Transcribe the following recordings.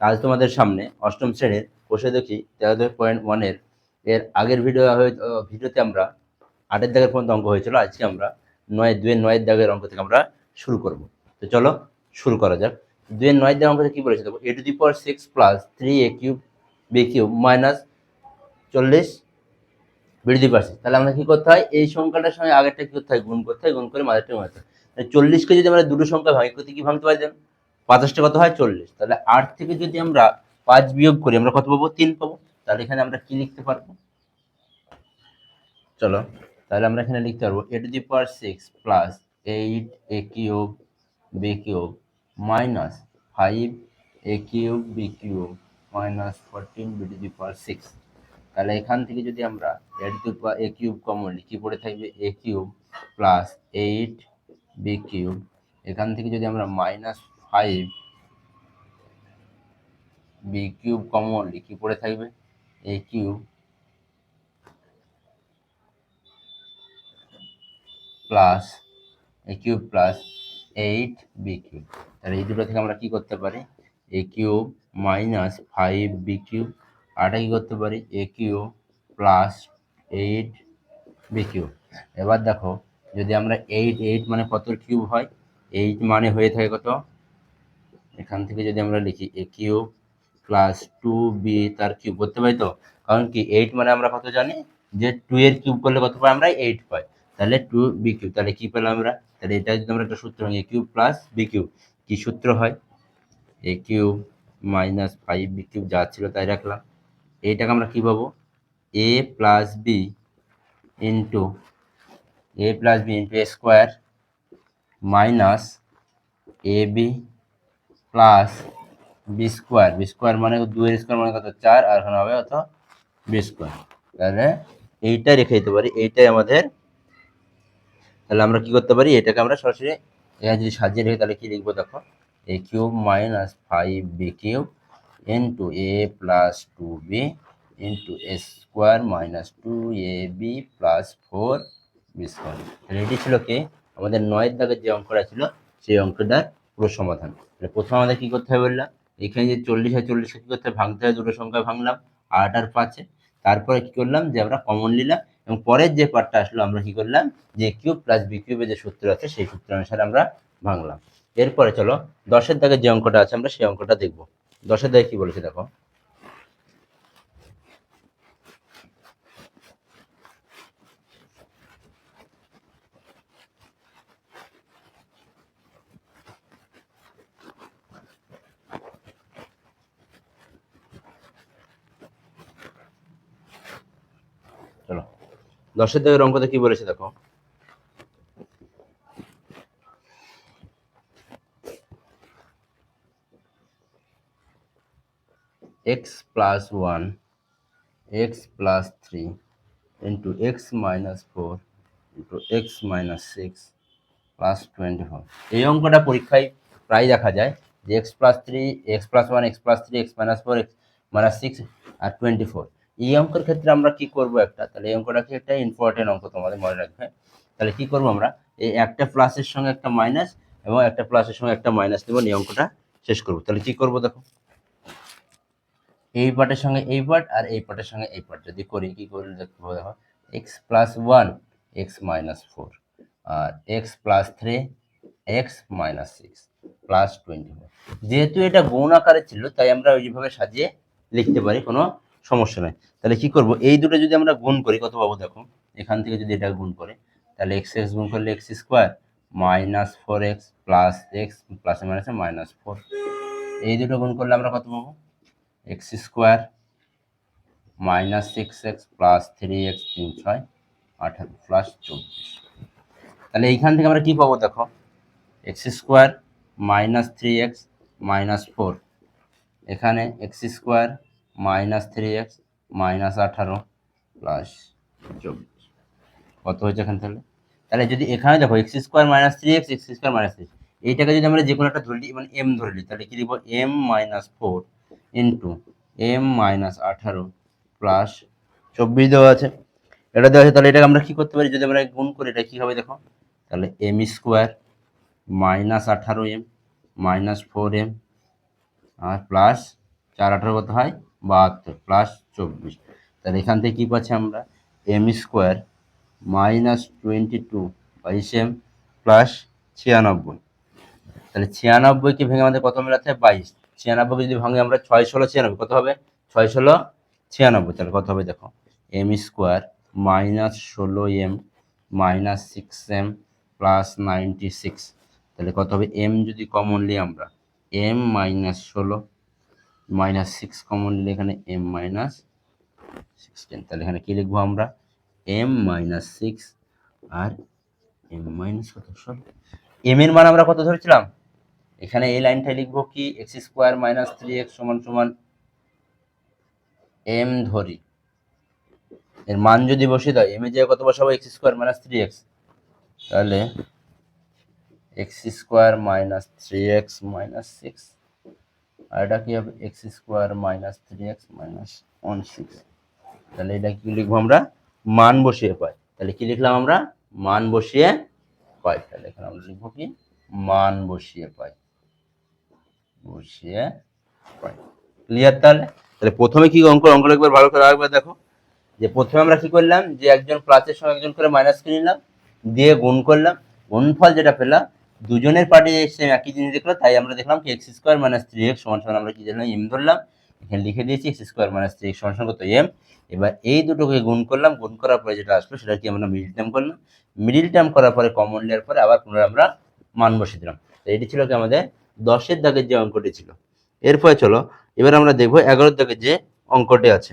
আজ তোমাদের সামনে, অষ্টম শ্রেণির বসে দেখি তেরো পয়েন্ট ওয়ানের এর আগের ভিডিও ভিডিওতে আমরা আটের দাগের পর্যন্ত অঙ্ক হয়েছিল, আজকে আমরা নয় দুয়ের নয়ের দাগের অঙ্ক থেকে আমরা শুরু করব। তো চলো, শুরু করা যাক। দুয়ের নয়ের দাগের অঙ্কতে কি বলেছে? দেখো A to the power six plus three A cube B cube minus চল্লিশ বৃদ্ধি পাচ্ছে তাহলে আমরা কি করতে হয়? এই সংখ্যাটার সঙ্গে আগেরটা কি করতে হয়? গুণ করতে হয়, গুণ করে মাঝেরটা মারতে হয় চল্লিশকে যদি আমরা দুটো সংখ্যা ভাঙি করতে কি ভাঙতে পারি দেন পাঁচাশটা কত হয়? চল্লিশ। তাহলে আট থেকে যদি আমরা পাঁচ বিয়োগ করি, আমরা কত পাবো? তিন পাবো। তাহলে এখানে আমরা কি লিখতে পারব? চলো, তাহলে আমরা এখানে লিখতে পারব A to the power six plus eight A cube B cube minus five A cube B cube minus fourteen B to the power six. তাহলে এখান থেকে যদি আমরা A to the power A cube common লিখি, পড়ে থাকবে A cube plus eight B cube. এখান থেকে যদি আমরা minus five B cube common লিখি পড়ে থাকবে A cube plus A cube plus eight B cube তাহলে এই দুটো থেকে আমরা কি করতে পারি? A cube minus five B cube আরটা কি করতে পারি? A cube plus eight B cube এবার দেখো, যদি আমরা এইট এইট মানে কত কিউব হয়? এইট মানে হয়ে থাকে কত? এখান থেকে যদি আমরা লিখি A cube plus two B তার কিউব করতে পারি তো? কারণ কি এইট মানে আমরা কত জানি? যে টু এর কিউব করলে কত পাই? আমরা এইট পাই। তাহলে টু বি কিউব। তাহলে কি পেলাম আমরা? তাহলে এটা যদি আমরা একটা সূত্র A cube plus B cube, কি সূত্র হয়? A cube minus five B cube যা ছিল তাই রাখলাম। এইটাকে আমরা কী পাবো? A plus B into A plus B into A square minus A B plus B square B square মানে দুয়ের স্কোয়ার মানে কত? চার, আর এখানে হবে কত? বি স্কোয়ার তাহলে এইটা রেখে দিতে পারি। এইটাই আমাদের তাহলে আমরা কি করতে পারি? এটাকে আমরা সরাসরি এখানে যদি সাজিয়ে রেখে, তাহলে কি লিখব দেখো? A cube minus five B cube into A plus two B into A square minus two A B plus four B square তাহলে এটি ছিল কি? আমাদের নয়ের দাগের যে অঙ্কটা ছিল, সেই অঙ্কটার পুরো সমাধান। তাহলে প্রথমে আমাদের কী করতে হবে বললাম? এখানে যে চল্লিশ হয় চল্লিশকে কী করতে হবে? ভাঙতে হয় দুটো সংখ্যা ভাঙলাম, আট আর পাঁচে তারপরে কী করলাম? যে আমরা কমন নিলাম এবং পরের যে পার্টটা আসলো, আমরা কী করলাম? যে কিউব প্লাস বি কিউবের যে সূত্র আছে, সেই সূত্র অনুসারে আমরা ভাঙলাম। এরপরে চলো, দশের দাগে যে অঙ্কটা আছে, আমরা সেই অঙ্কটা দেখব। দশের দাগে কী বলেছে দেখো চলো দশের দাগের অঙ্কতে কি বলেছে দেখো? X plus one X plus three into X minus four into X minus six plus twenty four এই অঙ্কটা পরীক্ষায় প্রায় দেখা যায় যে X plus three X plus one X plus three X minus four X minus six আর twenty four এই অঙ্কের ক্ষেত্রে আমরা কি করব একটা? তাহলে এই অঙ্কটা কি একটা ইম্পর্টেন্ট অঙ্ক তোমাদের মনে রাখবে। তাহলে কি করব আমরা? এই একটা প্লাসের সঙ্গে একটা মাইনাস এবং একটা প্লাসের সঙ্গে একটা মাইনাস দেবো এই অঙ্কটা শেষ করব। তাহলে কি করব দেখো? এই পার্টের সঙ্গে এই পার্ট আর এই পার্টের সঙ্গে এই পার্ট যদি করি, কি করি দেখো দেখো X plus one X minus four আর X plus three X minus six plus twenty যেহেতু এটা গৌণ আকারে ছিল, তাই আমরা ওইভাবে সাজিয়ে লিখতে পারি কোনো সমস্যা নাই। তাহলে কি করব? এই দুটো যদি আমরা গুণ করি, কত পাবো দেখো? এখান থেকে যদি এটা গুণ করে, তাহলে এক্স এক্স গুণ করলে X square minus four X plus X plus মাইনাসে মাইনাস ফোর এই দুটো গুণ করলে আমরা কত পাবো? X square minus six X plus three X তিন ছয়, আঠারো প্লাস চব্বিশ। তাহলে এইখান থেকে আমরা কি পাবো দেখো? X square minus three X minus four এখানে X square minus three X minus আঠারো প্লাস চব্বিশ। কত হয়েছে এখানে তাহলে? তাহলে যদি এখানে দেখো X square minus three X X square minus three, এইটাকে যদি আমরা যে কোনো একটা ধরে নিই মানে এম ধরে নিই, তাহলে কি লিখব? M minus four into M minus আঠারো প্লাস চব্বিশ দেওয়া আছে। এটা দেওয়া আছে, তাহলে এটাকে আমরা কী করতে পারি? যদি আমরা গুণ করি, এটা কী হবে দেখো? তাহলে এম স্কোয়ার মাইনাস আঠারো এম, মাইনাস ফোর এম, আর প্লাস চার আঠারো কত হয়? বাহাত্তর প্লাস চব্বিশ। তাহলে এখান থেকে কী পাচ্ছি আমরা? M square minus twenty two by same plus ছিয়ানব্বই। তাহলে ছিয়ানব্বইকে ভেঙে আমাদের কত মেলাতে বাইশ। ছিয়ানব্বইকে যদি ভাঙে আমরা ছয় ষোলো ছিয়ানব্বই, কত হবে? ছয় ষোলো ছিয়ানব্বই। তাহলে কত হবে দেখো? এম স্কোয়ার মাইনাস ষোলো M minus six M plus ninety six তাহলে কত হবে? এম যদি কমন নিই আমরা এম মাইনাস ষোলো মাইনাস সিক্স কমন নিলে এখানে এম মাইনাস সিক্সটিন তাহলে এখানে কী লিখব আমরা? এম মাইনাস সিক্স আর এম মাইনাস কত? ষোলো এম এর মান আমরা কত ধরেছিলাম? এখানে এই লাইনটাই লিখব কি? X square minus three X সমান সমান এম ধরি। এর মান যদি বসিয়ে দাও এম এ যে কত বসাবো? X square minus three X তাহলে X square minus three X minus six আর এটা কি হবে? X square minus three X minus one six তাহলে এটা কি লিখব আমরা? মান বসিয়ে পাই। তাহলে কি লিখলাম আমরা? মান বসিয়ে পাই। তাহলে এখানে আমরা লিখব কি? মান বসিয়ে পাই। বসিয়ে পাই। ক্লিয়ার তাহলে? তাহলে প্রথমে কি অঙ্ক? অঙ্ক একবার ভালো করে একবার দেখো। যে প্রথমে আমরা কি করলাম? যে একজন প্লাসের সঙ্গে একজন করে মাইনাস করে নিলাম। দিয়ে গুণ করলাম। গুণফল যেটা পেলাম দুজনের পার্টি সেম একই জিনিস দেখল, তাই আমরা দেখলাম কি X square minus three X সমান সমান আমরা কি জানলাম এম ধরলাম। এখানে লিখে দিয়েছি X square minus three X সমান সমান কত এম এবার এই দুটোকে গুণ করলাম, গুণ করার পরে যেটা আসলো সেটা কি আমরা মিডিল টার্ম করলাম। মিডিল টার্ম করার পরে কমন নেওয়ার পরে আবার পুনরায় আমরা মান বসে দিলাম। তো এটি ছিল কি আমাদের দশের দাগের যে অঙ্কটি ছিল। এরপরে চলো, এবার আমরা দেখব এগারোর দাগের যে অঙ্কটি আছে।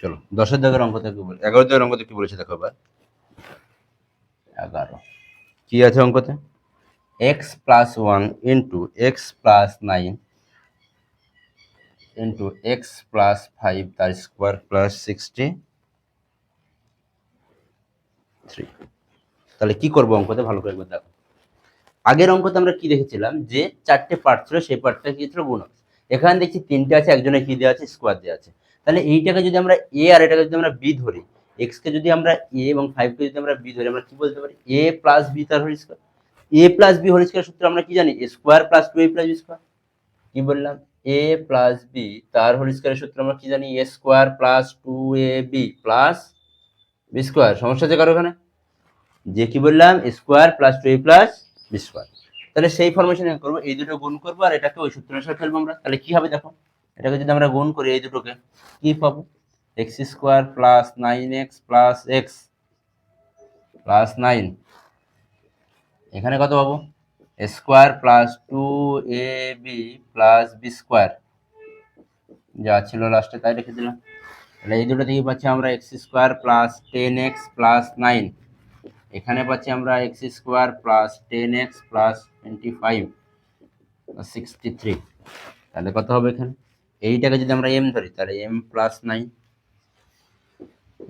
চলো, দশের দাগের অঙ্ক থেকে বলে, এগারো দাগের অঙ্কতে কি বলেছে দেখো এবার। এগারো। কি আছে অঙ্কতে? X plus one into X plus nine into X plus five তার স্কোয়ার প্লাস সিক্সটি থ্রি তাহলে কি করব অঙ্কতে? ভালো করে একবার দেখো। আগের অঙ্কতে আমরা কি দেখেছিলাম? যে চারটে পার্ট ছিল, সেই পার্টটা কি ছিল গুণক এখানে দেখছি তিনটে আছে, একজনের কি দেওয়া আছে? স্কোয়ার দেওয়া আছে। তাহলে এইটাকে যদি আমরা এ আর এটাকে যদি আমরা বি ধরি এক্সকে যদি আমরা এ এবং ফাইভকে যদি আমরা বি ধরি, আমরা কি বলতে পারি? এ প্লাস বি তার whole square A plus B whole square সূত্র আমরা কি জানি? A square plus two A plus B square কি বললাম? এ প্লাস বি তার হোল স্কোয়ারের সূত্র আমরা কি জানি? A square plus two A B plus B square সমস্যা আছে কারও ওখানে? যে কি বললাম? Square plus two A plus B square তাহলে সেই ফরমেশনে করব, এই দুটো গুণ করব আর এটাকে ওই সূত্রের সাথে ফেলব আমরা। তাহলে কি হবে দেখো? এটাকে যদি আমরা গুণ করি, এই দুটোকে, কি পাবো? X square plus nine X plus X plus nine এখানে কত পাবো? Square plus two A B plus B square যা ছিল লাস্টে তাই রেখে দিলাম। তাহলে এই দুটো থেকে পাচ্ছি আমরা? X square plus ten X plus nine এখানে পাচ্ছি আমরা X square plus ten X plus twenty five sixty three তাহলে কত হবে এখানে? এইটাকে যদি আমরা এম ধরি, তাহলে এম প্লাস নাইন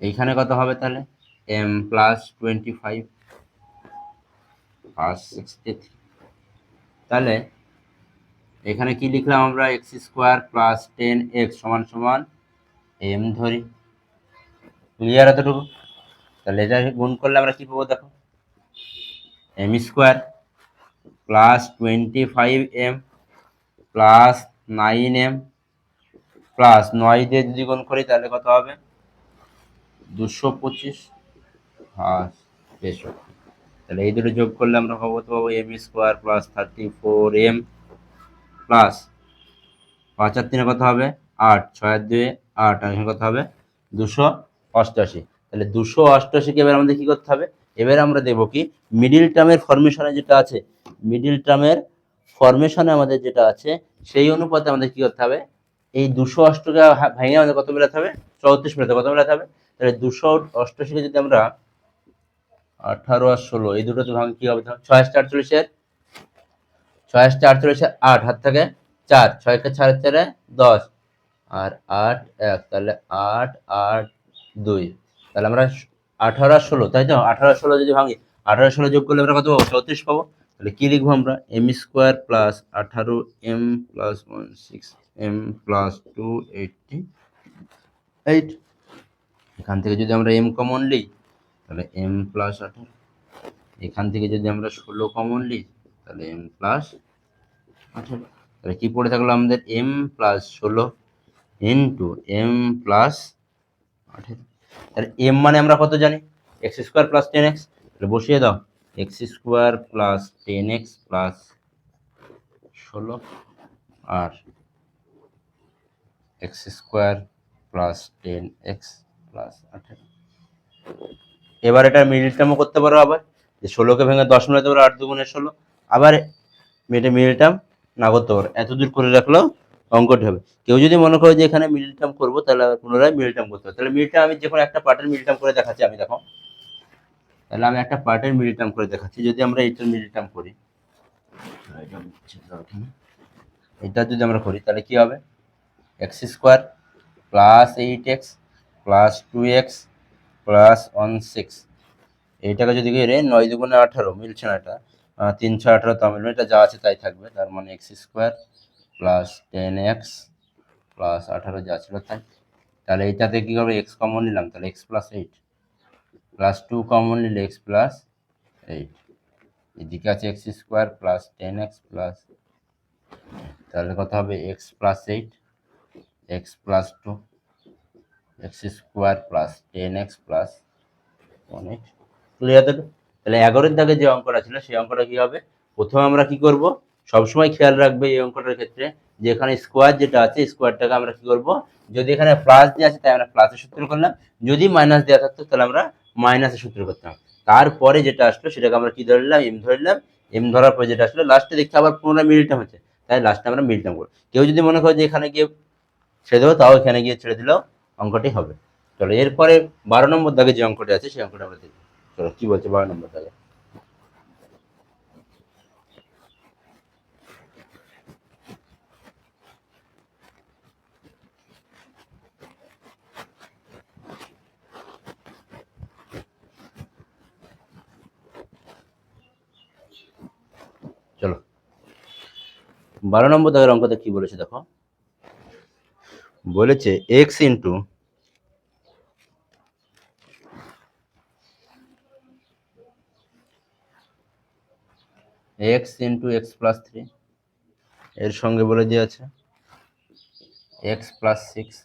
এইখানে কত হবে তাহলে? M plus twenty five sixty three তাহলে এখানে কি লিখলাম আমরা? X square plus ten X সমান সমান এম ধরি। ক্লিয়ার এতটুকু? তাহলে এটা গুণ করলে আমরা কি পাবো দেখো? M square plus twenty five M plus nine M plus নয় দিয়ে যদি গুণ করি, তাহলে কত হবে? দুশো পঁচিশ। আর তেষট্টি তাহলে এই দুটো যোগ করলে আমরা পাবো, তো পাবো M square plus thirty four M plus পাঁচ আর তিনে কত হবে? আট। ছয় আর দুয়ে আট। আর কত হবে? দুশো অষ্টআশি। তাহলে দুশো অষ্টআশিকে এবার আমাদের কি করতে হবে? এবার আমরা দেবো কি? মিডিল টার্মের ফরমেশনে যেটা আছে, মিডিল টার্মের ফরমেশনে আমাদের যেটা আছে, সেই অনুপাতে আমাদের কি করতে হবে? এই দুশো অষ্টকে ভাঙে আমাদের কত মেলাতে হবে? চৌত্রিশ মেলাতে। কত মেলাতে হবে? তাহলে দুশো অষ্টআশিকে যদি আমরা আঠারো আর ষোলো, এই দুটোতে ভাঙে, কি হবে? ছয় আসতে আটচল্লিশের ছয় আসতে আটচল্লিশের আট, হাত থেকে চার। ছয়কে চার চারে দশ। আর আট এক, তাহলে আট আট দুই। তাহলে আমরা আঠারো আর ষোলো, তাই তো? আঠারো ষোলো যদি ভাঙি, আঠারো ষোলো যোগ করলে আমরা কত পাবো? চৌত্রিশ পাবো। তাহলে কি লিখব আমরা? এম স্কোয়ার প্লাস আঠারো M plus one, six. M plus two eighty eight এখান থেকে যদি আমরা এম কমন নিই তাহলে এম প্লাস আঠারো। এখান থেকে যদি আমরা ষোলো কমন নিই তাহলে এম প্লাস আঠারো। তাহলে কি পড়ে থাকল আমাদের? এম প্লাস ষোলো ইন্টু এম প্লাস আঠেরো। তাহলে এম মানে আমরা কত জানি? X square plus ten X তাহলে বসিয়ে দাও। X square plus ten X plus ষোলো। আর X square plus ten X plus আঠেরো। এবার এটা মিডিল টার্মও করতে পারো আবার, যে ষোলোকে ভেঙে দশ মিলাতে পারো আট দুগুণে ষোলো। আবার এটা মিডিল টার্ম না করতে পারো। এত দূর করে রাখলেও অঙ্কটি হবে। কেউ যদি মনে করে যে এখানে মিডিল টার্ম করব, তাহলে পুনরায় মিডিল টার্ম করতে হবে। তাহলে মিডিল টার্ম আমি যে কোনো একটা পার্টের মিডিল টার্ম করে দেখাচ্ছি, আমি দেখো। তাহলে আমি একটা পার্টের মিডিল টার্ম করে দেখাচ্ছি, যদি আমরা এইটার মিডিল টার্ম করি। এটা যদি আমরা করি, তাহলে কি হবে? X square plus eight X plus two X plus one six. এইটাকে যদি রে নয় দুগুণে আঠারো, মিলছে না এটা। তিন ছয় আঠারো তা মিলবে এটা যা আছে তাই থাকবে। তার মানে X square plus ten X plus আঠারো যা ছিল তাই। তাহলে এইটাতে কী হবে এক্স কমন নিলাম, তাহলে X plus eight plus two common নিলে এক্স প্লাস এইট। এদিকে আছে X square plus ten X plus, তাহলে কত হবে? X plus eight. X plus two X square plus ten X plus eight clear তো তাহলে এগারোর দাগে যে অঙ্কটা ছিল, সেই অঙ্কটা কি হবে? প্রথমে আমরা কি করব? সবসময় খেয়াল রাখবে এই অঙ্কটার ক্ষেত্রে যে এখানে স্কোয়ার যেটা আছে স্কোয়ারটাকে আমরা কি করব? যদি এখানে প্লাস দিয়ে আছে, তাই আমরা প্লাসের সূত্র করলাম। যদি মাইনাস দেওয়া থাকতো, তাহলে আমরা মাইনাসের সূত্র করতাম। তারপরে যেটা আসলো, সেটাকে আমরা কি ধরলাম? এম ধরলাম। এম ধরার পরে যেটা আসলো লাস্টে দেখতে আবার পুনরায় মিডিলটা হচ্ছে। তাই লাস্টে আমরা মিডিলটাম করব। কেউ যদি মনে করে যে এখানে গিয়ে ছেড়ে দেবো, তাও এখানে গিয়ে ছেড়ে দিলেও অঙ্কটি হবে। চলো, এরপরে বারো নম্বর দাগে যে অঙ্কটি আছে, সেই অঙ্কটা আমরা দেখি চলো, কি বলছে বারো নম্বর দাগে? চলো। বারো নম্বর দাগের অঙ্কতে কি বলেছে দেখো? বলেছে X into X into X plus three এর সঙ্গে বলে দেওয়া আছে? X plus six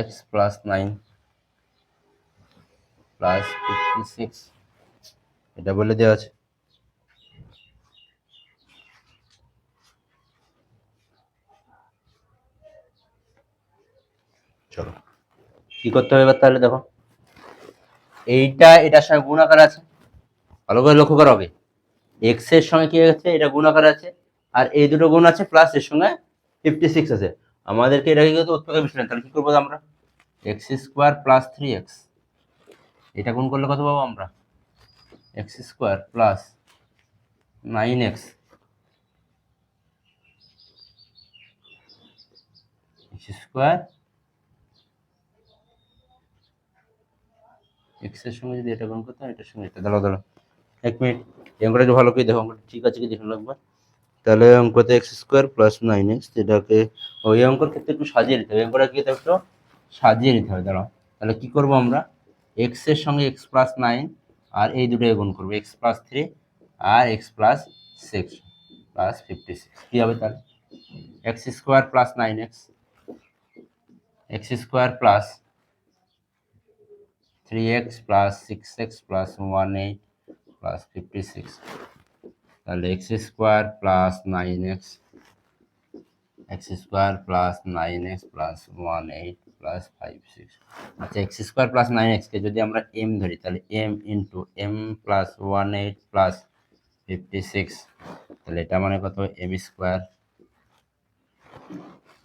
X plus nine plus fifty six এটা বলে দেওয়া আছে। চলো। কি করতে হবে এবার তাহলে দেখো। এইটা, এটার সঙ্গে গুণাকার আছে। ভালো করে লক্ষ্য করো আগে। এক্সের সঙ্গে কি আছে এটা গুণাকার আছে। আর এই দুটো গুণ আছে প্লাস এর সঙ্গে ফিফটি সিক্স আছে। আমাদেরকে এটাকে কিন্তু উৎপাদক বিষয় তাহলে কি করব আমরা? X square plus three X এটা গুণ করলে কত পাবো আমরা? X square plus nine X square এক্সের সঙ্গে যদি এটা গুণ করতাম এটার সঙ্গে এটা। দাঁড়াও দাঁড়াও। এক মিনিট। এই একটু ভালো করে দেখো, অঙ্কটা ঠিক আছে কি দেখুন একবার। তাহলে অঙ্কতে X square plus nine X যেটাকে ওই অঙ্কর ক্ষেত্রে একটু সাজিয়ে নিতে হবে। অঙ্কটা কি একটু সাজিয়ে নিতে হবে, দাঁড়াও। তাহলে কি করব আমরা? এক্সের সঙ্গে এক্স প্লাস নাইন আর এই দুটোকে গুণ করব। এক্স প্লাস থ্রি আর X plus six plus fifty six কী হবে তাহলে? X square plus nine X X square plus three X plus six X plus one eight plus fifty six তাহলে X square plus nine X X square plus nine X plus one eight plus five six আচ্ছা x square plus nine এক্সকে যদি আমরা M ধরি, তাহলে M into M plus one eight plus fifty six তাহলে এটা মানে কত? M square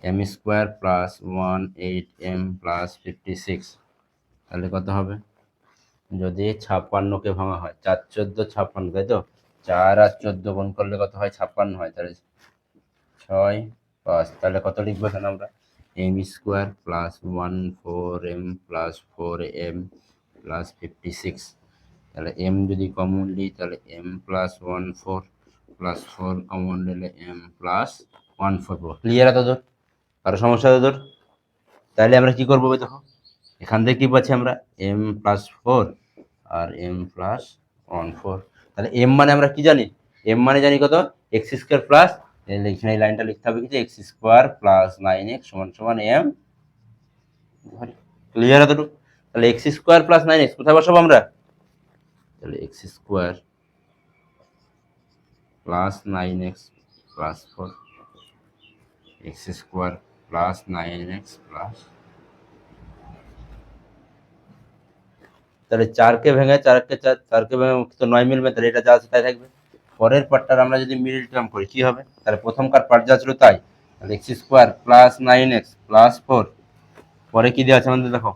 M square plus one eight M plus fifty six তাহলে কত হবে? যদি ছাপ্পান্নকে ভাঙা হয়, চার চোদ্দ ছাপ্পান্ন, তাই তো? চার আর চোদ্দ গুণ করলে কত হয়? ছাপ্পান্ন হয়, তাহলে ছয় পাঁচ। তাহলে কত লিখব এখানে আমরা? M square plus one four M plus four M plus fifty six তাহলে এম যদি কমন নিই তাহলে M plus one four plus four common নিলে M plus one four clear এত দূর? কারও সমস্যা এত দূর? তাহলে আমরা কি করব দেখো? এখান থেকে কি পাচ্ছি আমরা? এম প্লাস ফোর আর এম প্লাস ওয়ান ফোর তাহলে এম মানে আমরা কি জানি? এম মানে জানি কত? এক্স স্কোয়ার প্লাস এখানে এই লাইনটা লিখতে হবে কি X square plus nine X সমান সমান এম ক্লিয়ার এতটুকু? তাহলে X square plus nine X কোথায় বসাবো আমরা? তাহলে X square plus nine X plus four X square plus nine X plus তাহলে চারকে ভেঙে, চারকে চার, চারকে ভেঙে তো নয় মিলবে, তাহলে এটা যা তাই থাকবে। পরের পার্টটার আমরা যদি মিডিল টার্ম করি, কি হবে? তাহলে প্রথম কার পার্ট যা ছিল তাই। তাহলে X square plus nine X plus four পরে কী দেওয়া আছে আমাদের, দেখো?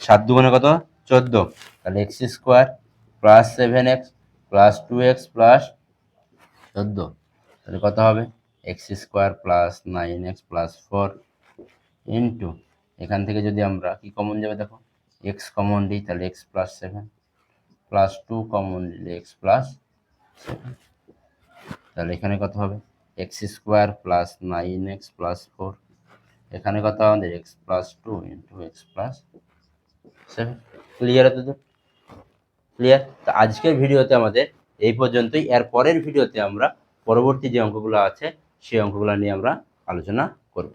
সাত দুগুণে কত? চোদ্দ। তাহলে X square plus seven X plus two X plus চোদ্দ। তাহলে কত হবে? X square plus nine X plus four into এখান থেকে যদি আমরা কি কমন যাবে, দেখো? এক্স কমন দিই তাহলে X plus seven plus two common দিলে এক্স প্লাস তাহলে এখানে কত হবে? X square plus nine X plus four এখানে কত আমাদের? X plus two into X plus seven clear হতো তো ক্লিয়ার তো আজকের ভিডিওতে আমাদের এই পর্যন্তই। এর পরের ভিডিওতে আমরা পরবর্তী যে অঙ্কগুলো আছে, সেই অঙ্কগুলো নিয়ে আমরা আলোচনা করব।